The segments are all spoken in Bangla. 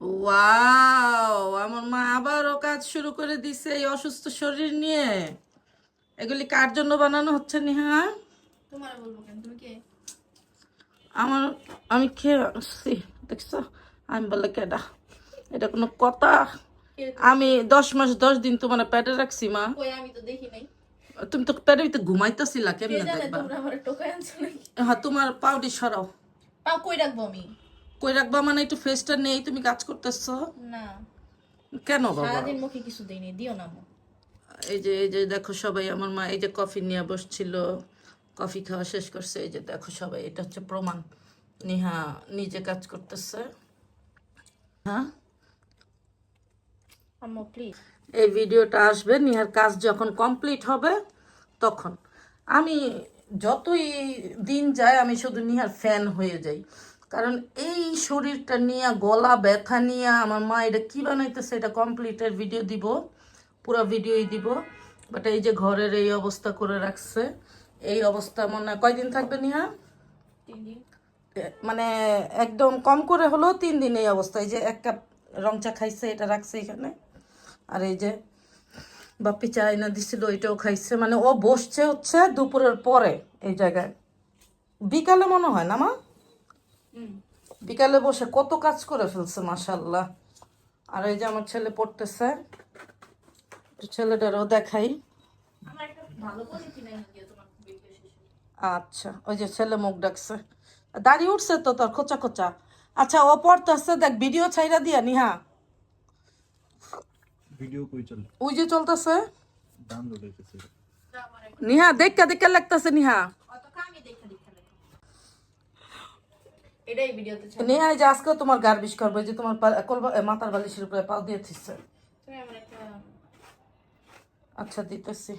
ওয়াও আমার মা আবারও কাজ শুরু করে দিছে এই অসুস্থ শরীর নিয়ে। এগুলি কার জন্য বানানো হচ্ছে নিহা? তোমার বলব কেন? তুমি কে? আমার আমি খেয়ে আসছি দেখছ? আমি বলে কেডা? এটা কোনো কথা। আমি দশ মাস দশ দিন তোমার পেটে রাখছি মা। আমি তো দেখি নাই। তুমি তো পেটের ভিতরে ঘুমাইতেছিলা কেমনে দেখবা? হ্যাঁ তোমার পাউডি সরাও। পাও কই রাখব আমি? কই রাখবা মানে একটু ফেসটা নেই তুমি কাজ করতেছো? না। কেন বাবা? সারাদিন মুখে কিছু দিইনি দিও না এই যে এই যে দেখো সবাই আমার মা এই যে কফি নিয়ে বসছিল কফি খাওয়া শেষ করছে এই যে দেখো সবাই এটা হচ্ছে প্রমাণ। নিহা নিজে কাজ করতেছে। হ্যাঁ? আম্মু প্লিজ এই ভিডিওটা আসবে নিহার কাজ যখন কমপ্লিট হবে তখন। আমি যতই দিন যায় আমি শুধু নিহার ফ্যান হয়ে যাই। কারণ এই শরীরটা নিয়ে গলা ব্যথা নিয়ে আমার মা এটা কী বানাইতেছে এটা কমপ্লিটের ভিডিও দিব পুরো ভিডিওই দিব। বাট এই যে ঘরের এই অবস্থা করে রাখছে এই অবস্থা মনে কয়দিন থাকবে নিহা? মানে একদম কম করে হলেও তিন দিন এই অবস্থায় যে এক কাপ রং চা খাইছে এটা রাখছে এখানে। আর এই যে বাপ্পি চা এনে দিছিল এটাও খাইছে। মানে ও বসছে হচ্ছে দুপুরের পরে এই জায়গায়। বিকালে মনে হয় না মা? বিকালে বসে কত কাজ করে ফেলছে মাসাল্লাহ আর এই যে আমার ছেলে পড়তেছে ছেলেটারও দেখাই। আচ্ছা ওই যে ছেলে মুখ ডাকছে। দাড়ি উঠছে তো তোর খোঁচা খোঁচা। আচ্ছা ও পড়তেছে দেখ ভিডিও ছাইরা দিয়া নিহা। ভিডিও কই চলে? ওই যে চলতেছে। নিহা দেখা দেখা লাগতেছে নিহা অত কামি দেখে দেখে লেখো এটাই ভিডিওতে ছাড় নিহা যে আজকেও তোমার গার্বিশ করবে যে তোমার মাথার বালিশের উপরে পাও দিয়ে একটা আচ্ছা দিতেছি।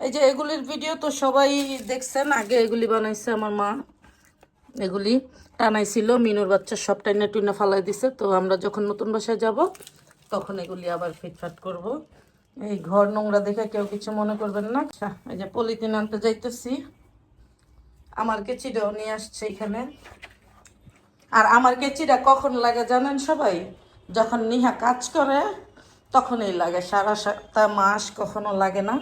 এই যে এগুলির ভিডিও তো সবাই দেখছেন আগে এগুলি বানাইছে আমার মা। এগুলি টানাইছিল মিনুর বাচ্চা সব টাইনে টুইনে ফালাই দিছে তো আমরা যখন নতুন বাসায় যাব তখন এগুলি আবার ফিটফাট করব। এই ঘর নোংরা দেখে কেউ কিছু মনে করবেন না। আচ্ছা এই যে পলিথিন আনতে যাইতেছি। আমার কেচিটাও নিয়ে আসছে এখানে। আর আমার কেচিটা কখন লাগে জানেন সবাই? যখন নিহা কাজ করে, তখনই লাগে। সারা সাতটা মাস কখনো লাগে না।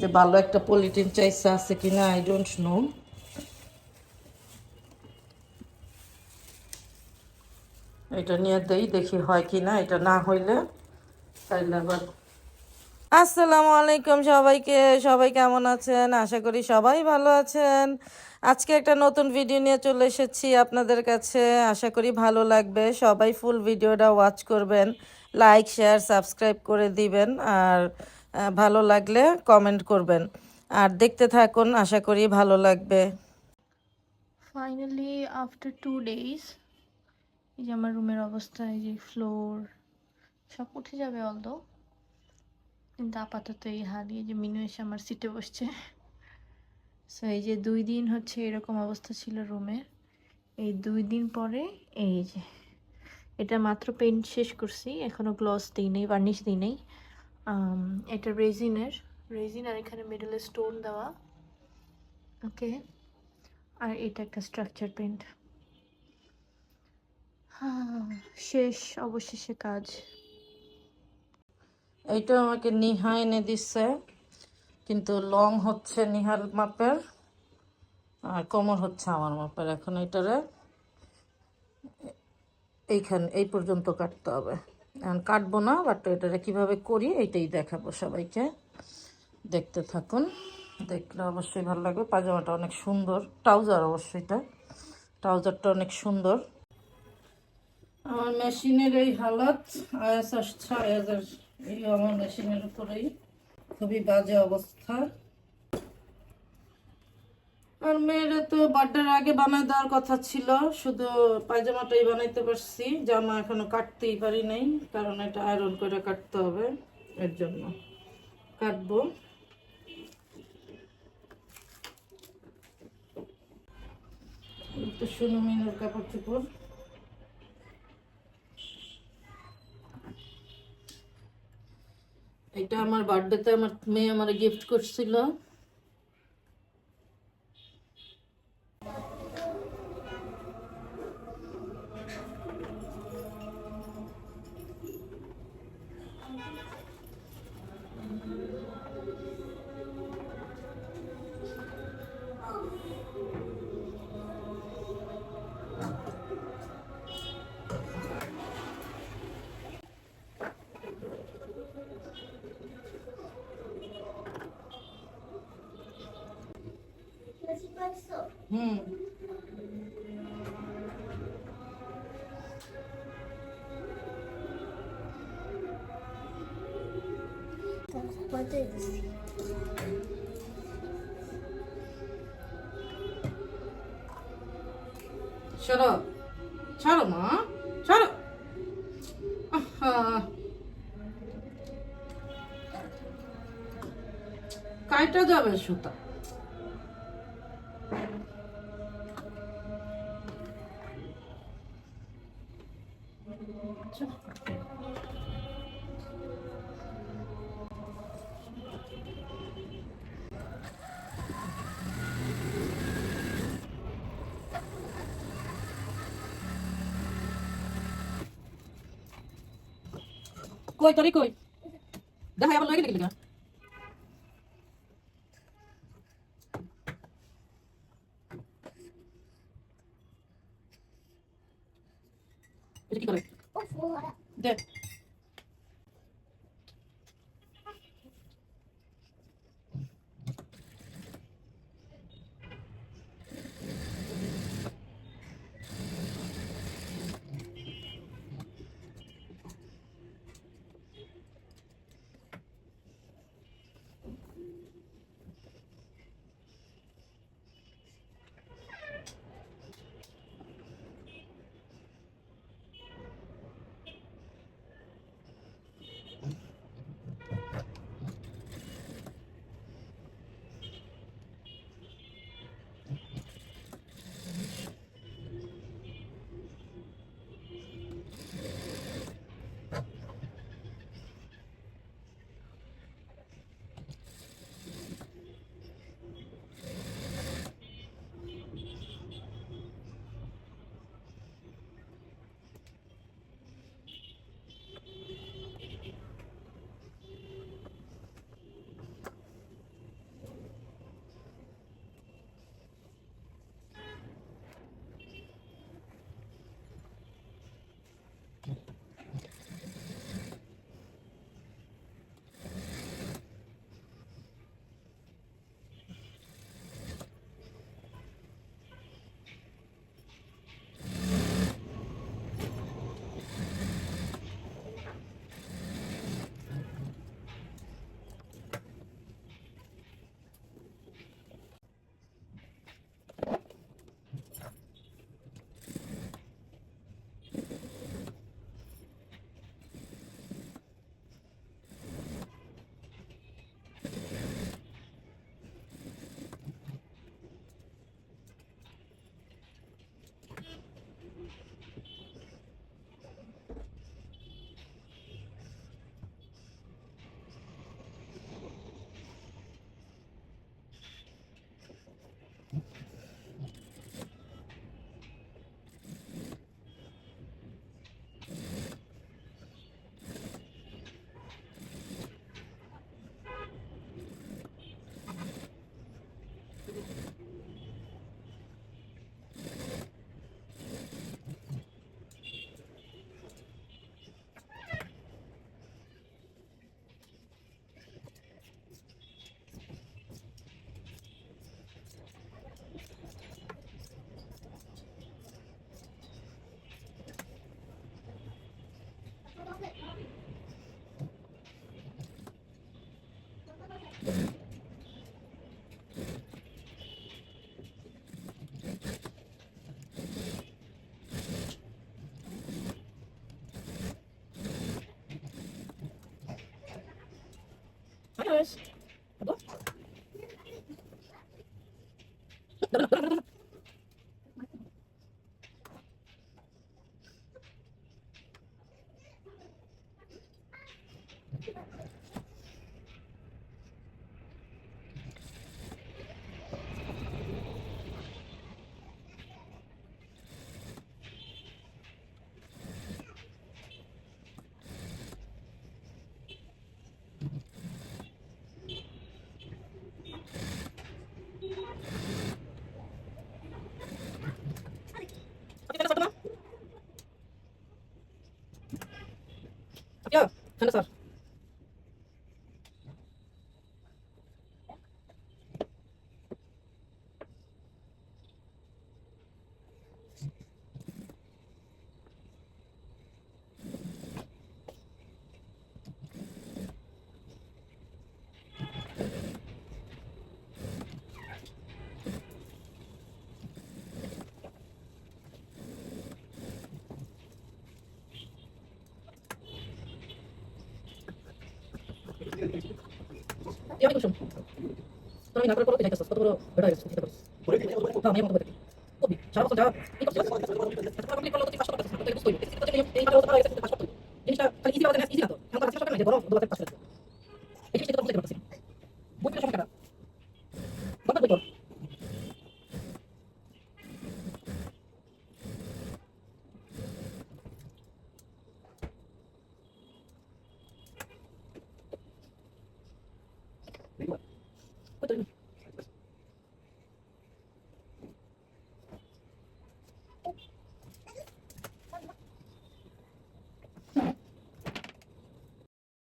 যে ভালো একটা পলিটিন চাইছে, আছে কিনা? আই ডোন্ট নো এটা নিয়ে দেই, দেখি হয় কি না এটা না হইলে তাইলে আবার আসসালামু আলাইকুম সবাইকে। সবাই কেমন আছেন? আশা করি সবাই ভালো আছেন। আজকে একটা নতুন ভিডিও নিয়ে চলে এসেছি আপনাদের কাছে। আশা করি ভালো লাগবে। সবাই ফুল ভিডিওটা ওয়াচ করবেন, লাইক, শেয়ার, সাবস্ক্রাইব করে দিবেন আর ভালো লাগলে কমেন্ট করবেন। আর দেখতে থাকুন, আশা করি ভালো লাগবে। ফাইনালি আফটার টু ডেজ এই যে আমার রুমের অবস্থা, এই যে ফ্লোর সব উঠে যাবে অলদো কিন্তু আপাতত এই হারিয়ে যে মিনু এসে আমার সিটে বসছে। সো এই যে দুই দিন হচ্ছে এরকম অবস্থা ছিল রুমের এই দুই দিন পরে, এই যে, এটা মাত্র পেন্ট শেষ করছি। এখনও গ্লস দিই নেই বার্নিশ দিই নেই। এটা রেজিনের রেজিন আর এখানে মিডলে স্টোন দেওয়া। ওকে আর এটা একটা স্ট্রাকচার পেন্ট শেষ, অবশেষে কাজ। এইটা আমাকে নিহা এনে দিচ্ছে কিন্তু লং হচ্ছে নিহার মাপের, আর কোমর হচ্ছে আমার মাপের। এখন এটারে এইখানে, এই পর্যন্ত কাটতে হবে। এখন কাটবো না বাট এটারে কীভাবে করি এইটাই দেখাবো সবাইকে। দেখতে থাকুন, দেখলে অবশ্যই ভালো লাগবে। পাজামাটা অনেক সুন্দর, ট্রাউজার অবশ্যই এটা। ট্রাউজারটা অনেক সুন্দর। আমার মেশিনের এই হালত আয়াস আসছে আয়াজের এই আমার মেশিনের উপরেই। খুবই বাজে অবস্থা। আর মেয়েরা তো বার্থডের আগে বানায় দেওয়ার কথা ছিল। শুধু পায়জামাটাই বানাইতে পারছি। জামা এখনও কাটতেই পারি নাই, কারণ এটা আয়রন করে কাটতে হবে এর জন্য। কাটবো। তো শুনো মিনুর কাপড় চোপড়। আমার বার্থডেতে আমার মেয়ে আমার গিফট করছিল Thank you. হুম। সরো ছাড়ো মা ছাড়ো আহা। কাইটা যাবে সুতা। কই তোরি কই? দেখাই আবার লগে গেলি গা কি করে? দে। Görüşürüz. خلينا صار. কেমন কুসুম তুমি না করে করো যাইতেছ কত বড় বেটা হয়ে গেছিস সারা বছর যা কি করছিস